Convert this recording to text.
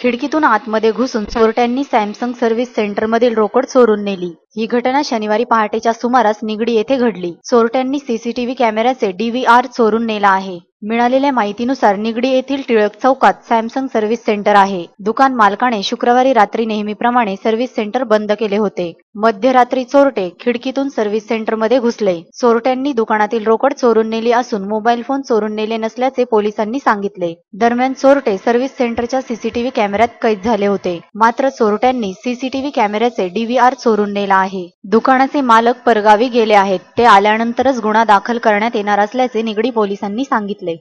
खिडकीतून आतमध्ये घुसून चोरट्यांनी सॅमसंग सर्व्हिस सेंटरमधील रोकड चोरून नेली. ही घटना शनिवारी पहाटेच्या सुमारास निगडी येथे घडली. चोरट्यांनी सीसीटीव्ही कॅमेऱ्याचे डीव्हीआर चोरून नेला आहे. मिळालेल्या माहितीनुसार निगडी येथील टिळक चौकात सॅमसंग सर्व्हिस सेंटर आहे. दुकान मालकाने शुक्रवारी रात्री नेहमीप्रमाणे सर्व्हिस सेंटर बंद केले होते. मध्यरात्री चोरटे खिडकीतून सर्व्हिस सेंटरमध्ये घुसले. चोरट्यांनी दुकानातील रोकड चोरून नेली असून मोबाईल फोन चोरून नेले नसल्याचे पोलिसांनी सांगितले. दरम्यान चोरटे सर्व्हिस सेंटरच्या सीसीटीव्ही कॅमेऱ्यात कैद झाले होते. मात्र चोरट्यांनी सीसीटीव्ही कॅमेऱ्याचे डीव्हीआर चोरून नेला आहे. दुकानाचे मालक परगावी गेले आहेत. ते आल्यानंतरच गुन्हा दाखल करण्यात येणार असल्याचे निगडी पोलिसांनी सांगितले.